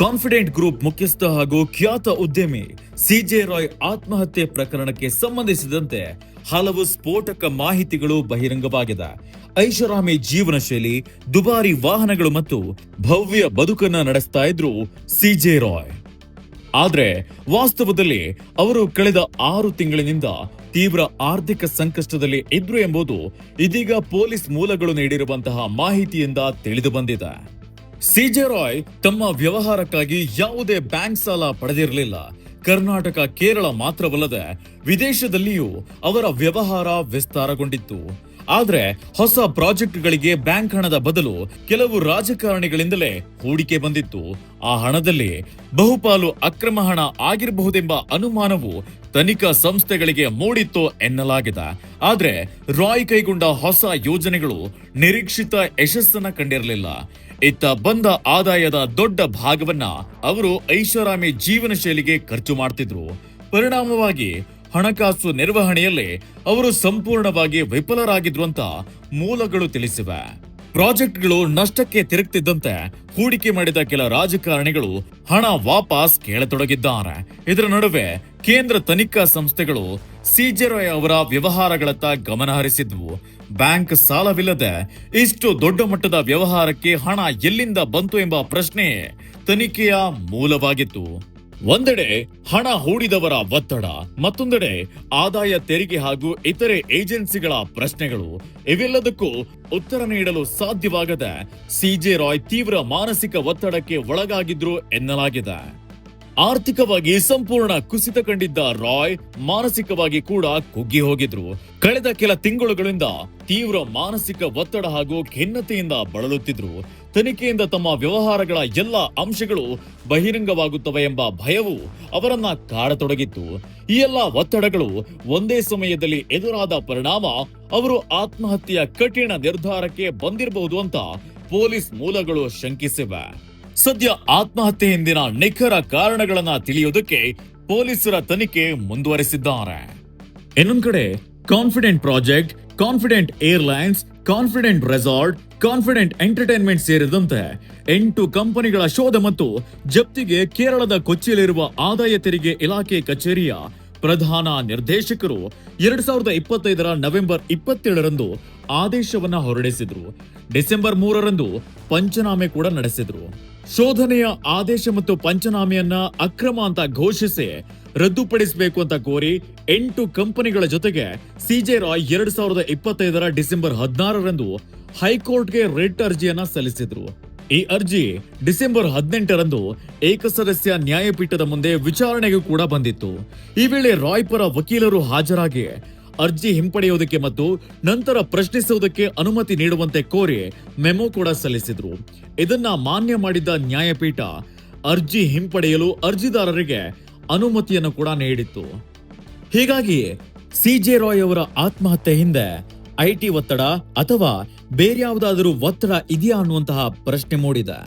Confident group ಮುಖ್ಯಸ್ಥ ಹಾಗೂ ಖ್ಯಾತ ಉದ್ಯಮಿ ಸಿಜೆ ರಾಯ್ ಆತ್ಮಹತ್ಯೆ ಪ್ರಕರಣಕ್ಕೆ ಸಂಬಂಧಿಸಿದಂತೆ ಹಲವು ಸ್ಫೋಟಕ ಮಾಹಿತಿಗಳು ಬಹಿರಂಗವಾಗಿದೆ. ಐಷಾರಾಮಿ ಜೀವನ ಶೈಲಿ, ದುಬಾರಿ ವಾಹನಗಳು ಮತ್ತು ಭವ್ಯ ಬದುಕನ್ನ ನಡೆಸ್ತಾ ಇದ್ರು ಸಿಜೆ ರಾಯ್. ಆದ್ರೆ ವಾಸ್ತವದಲ್ಲಿ ಅವರು ಕಳೆದ ಆರು ತಿಂಗಳಿನಿಂದ ತೀವ್ರ ಆರ್ಥಿಕ ಸಂಕಷ್ಟದಲ್ಲಿ ಇದ್ರು ಎಂಬುದು ಇದೀಗ ಪೊಲೀಸ್ ಮೂಲಗಳು ನೀಡಿರುವಂತಹ ಮಾಹಿತಿಯಿಂದ ತಿಳಿದು ಬಂದಿದೆ. ಸಿಜೆ ರಾಯ್ ತಮ್ಮ ವ್ಯವಹಾರಕ್ಕಾಗಿ ಯಾವುದೇ ಬ್ಯಾಂಕ್ ಸಾಲ ಪಡೆದಿರಲಿಲ್ಲ. ಕರ್ನಾಟಕ, ಕೇರಳ ಮಾತ್ರವಲ್ಲದೆ ವಿದೇಶದಲ್ಲಿಯೂ ಅವರ ವ್ಯವಹಾರ ವಿಸ್ತಾರಗೊಂಡಿತ್ತು. ಆದರೆ ಹೊಸ ಪ್ರಾಜೆಕ್ಟ್ಗಳಿಗೆ ಬ್ಯಾಂಕ್ ಹಣದ ಬದಲು ಕೆಲವು ರಾಜಕಾರಣಿಗಳಿಂದಲೇ ಹೂಡಿಕೆ ಬಂದಿತ್ತು. ಆ ಹಣದಲ್ಲಿ ಬಹುಪಾಲು ಅಕ್ರಮ ಹಣ ಆಗಿರಬಹುದೆಂಬ ಅನುಮಾನವು ತನಿಖಾ ಸಂಸ್ಥೆಗಳಿಗೆ ಮೂಡಿತ್ತು ಎನ್ನಲಾಗಿದೆ. ಆದರೆ ರಾಯ್ ಕೈಗೊಂಡ ಹೊಸ ಯೋಜನೆಗಳು ನಿರೀಕ್ಷಿತ ಯಶಸ್ಸನ್ನ ಕಂಡಿರಲಿಲ್ಲ. ಇತ್ತ ಬಂದ ಆದಾಯದ ದೊಡ್ಡ ಭಾಗವನ್ನ ಅವರು ಐಷಾರಾಮಿ ಜೀವನ ಶೈಲಿಗೆ ಖರ್ಚು ಮಾಡ್ತಿದ್ರು. ಪರಿಣಾಮವಾಗಿ ಹಣಕಾಸು ನಿರ್ವಹಣೆಯಲ್ಲಿ ಅವರು ಸಂಪೂರ್ಣವಾಗಿ ವಿಫಲರಾಗಿದ್ರು ಅಂತ ಮೂಲಗಳು ತಿಳಿಸಿವೆ. ಪ್ರಾಜೆಕ್ಟ್ಗಳು ನಷ್ಟಕ್ಕೆ ತಿರುಗ್ತಿದ್ದಂತೆ ಹೂಡಿಕೆ ಮಾಡಿದ ಕೆಲ ರಾಜಕಾರಣಿಗಳು ಹಣ ವಾಪಸ್ ಕೇಳತೊಡಗಿದ್ದಾರೆ. ಇದರ ನಡುವೆ ಕೇಂದ್ರ ತನಿಖಾ ಸಂಸ್ಥೆಗಳು ಸಿಜೆರಾಯ್ ಅವರ ವ್ಯವಹಾರಗಳತ್ತ ಗಮನ ಹರಿಸಿದ್ವು. ಬ್ಯಾಂಕ್ ಸಾಲವಿಲ್ಲದೆ ಇಷ್ಟು ದೊಡ್ಡ ಮಟ್ಟದ ವ್ಯವಹಾರಕ್ಕೆ ಹಣ ಎಲ್ಲಿಂದ ಬಂತು ಎಂಬ ಪ್ರಶ್ನೆ ತನಿಖೆಯ ಮೂಲವಾಗಿತ್ತು. ಒಂದೆಡೆ ಹಣ ಹೂಡಿದವರ ಒತ್ತಡ, ಮತ್ತೊಂದೆಡೆ ಆದಾಯ ತೆರಿಗೆ ಹಾಗೂ ಇತರೆ ಏಜೆನ್ಸಿಗಳ ಪ್ರಶ್ನೆಗಳು. ಇವೆಲ್ಲದಕ್ಕೂ ಉತ್ತರ ನೀಡಲು ಸಾಧ್ಯವಾಗದೆ ಸಿಜೆ ರಾಯ್ ತೀವ್ರ ಮಾನಸಿಕ ಒತ್ತಡಕ್ಕೆ ಒಳಗಾಗಿದ್ರು ಎನ್ನಲಾಗಿದೆ. ಆರ್ಥಿಕವಾಗಿ ಸಂಪೂರ್ಣ ಕುಸಿತ ಕಂಡಿದ್ದ ರಾಯ್ ಮಾನಸಿಕವಾಗಿ ಕೂಡ ಕುಗ್ಗಿ ಹೋಗಿದ್ರು. ಕಳೆದ ಕೆಲ ತಿಂಗಳುಗಳಿಂದ ತೀವ್ರ ಮಾನಸಿಕ ಒತ್ತಡ ಹಾಗೂ ಖಿನ್ನತೆಯಿಂದ ಬಳಲುತ್ತಿದ್ರು. ತನಿಖೆಯಿಂದ ತಮ್ಮ ವ್ಯವಹಾರಗಳ ಎಲ್ಲ ಅಂಶಗಳು ಬಹಿರಂಗವಾಗುತ್ತವೆ ಎಂಬ ಭಯವು ಅವರನ್ನ ಕಾಡತೊಡಗಿತ್ತು. ಈ ಎಲ್ಲ ಒತ್ತಡಗಳು ಒಂದೇ ಸಮಯದಲ್ಲಿ ಎದುರಾದ ಪರಿಣಾಮ ಅವರು ಆತ್ಮಹತ್ಯೆಯ ಕಠಿಣ ನಿರ್ಧಾರಕ್ಕೆ ಬಂದಿರಬಹುದು ಅಂತ ಪೊಲೀಸ್ ಮೂಲಗಳು ಶಂಕಿಸಿವೆ. ಸದ್ಯ ಆತ್ಮಹತ್ಯೆ ಹಿಂದಿನ ನಿಖರ ಕಾರಣಗಳನ್ನ ತಿಳಿಯೋದಕ್ಕೆ ಪೊಲೀಸರ ತನಿಖೆ ಮುಂದುವರೆಸಿದ್ದಾರೆ. ಇನ್ನೊಂದ್ ಕಡೆ confident project confident airlines confident resort, confident entertainment ಸೇರಿದಂತೆ ಎಂಟು ಕಂಪನಿಗಳ ಶೋಧ ಮತ್ತು ಜಪ್ತಿಗೆ ಕೇರಳದ ಕೊಚ್ಚಿಯಲ್ಲಿರುವ ಆದಾಯ ತೆರಿಗೆ ಇಲಾಖೆ ಕಚೇರಿಯ ಪ್ರಧಾನ ನಿರ್ದೇಶಕರು ಎರಡ್ ಸಾವಿರದ ಇಪ್ಪತ್ತೈದರ ನವೆಂಬರ್ ಇಪ್ಪತ್ತೇಳರಂದು ಆದೇಶವನ್ನ ಹೊರಡಿಸಿದ್ರು. ಡಿಸೆಂಬರ್ ಮೂರರಂದು ಪಂಚನಾಮೆ ಕೂಡ ನಡೆಸಿದ್ರು. ಶೋಧನೆಯ ಆದೇಶ ಮತ್ತು ಪಂಚನಾಮೆಯನ್ನ ಅಕ್ರಮ ಅಂತ ಘೋಷಿಸಿ ರದ್ದುಪಡಿಸಬೇಕು ಅಂತ ಕೋರಿ ಎಂಟು ಕಂಪನಿಗಳ ಜೊತೆಗೆ ಸಿಜೆ ರಾಯ್ ಎರಡ್ ಸಾವಿರದ ಇಪ್ಪತ್ತೈದರ ಡಿಸೆಂಬರ್ ಹದಿನಾರರಂದು ಹೈಕೋರ್ಟ್ಗೆ ರಿಟ್ ಅರ್ಜಿಯನ್ನ ಸಲ್ಲಿಸಿದ್ರು. ಈ ಅರ್ಜಿ ಡಿಸೆಂಬರ್ ಹದಿನೆಂಟರಂದು ಏಕಸದಸ್ಯ ನ್ಯಾಯಪೀಠದ ಮುಂದೆ ವಿಚಾರಣೆಗೂ ಕೂಡ ಬಂದಿತ್ತು. ಈ ವೇಳೆ ರಾಯ್ ಪರ ವಕೀಲರು ಹಾಜರಾಗಿ ಅರ್ಜಿ ಹಿಂಪಡೆಯುವುದಕ್ಕೆ ಮತ್ತು ನಂತರ ಪ್ರಶ್ನಿಸುವುದಕ್ಕೆ ಅನುಮತಿ ನೀಡುವಂತೆ ಕೋರಿ ಮೆಮೊ ಕೂಡ ಸಲ್ಲಿಸಿದ್ರು. ಇದನ್ನ ಮಾನ್ಯ ಮಾಡಿದ್ದ ನ್ಯಾಯಪೀಠ ಅರ್ಜಿ ಹಿಂಪಡೆಯಲು ಅರ್ಜಿದಾರರಿಗೆ ಅನುಮತಿಯನ್ನು ಕೂಡ ನೀಡಿತ್ತು. ಹೀಗಾಗಿ ಸಿಜೆ ರಾಯ್ ಅವರ ಆತ್ಮಹತ್ಯೆ ಹಿಂದೆ ಐಟಿ ಒತ್ತಡ ಅಥವಾ ಬೇರ್ಯಾವುದಾದರೂ ಒತ್ತಡ ಇದೆಯಾ ಅನ್ನುವಂತಹ ಪ್ರಶ್ನೆ ಮೂಡಿದೆ.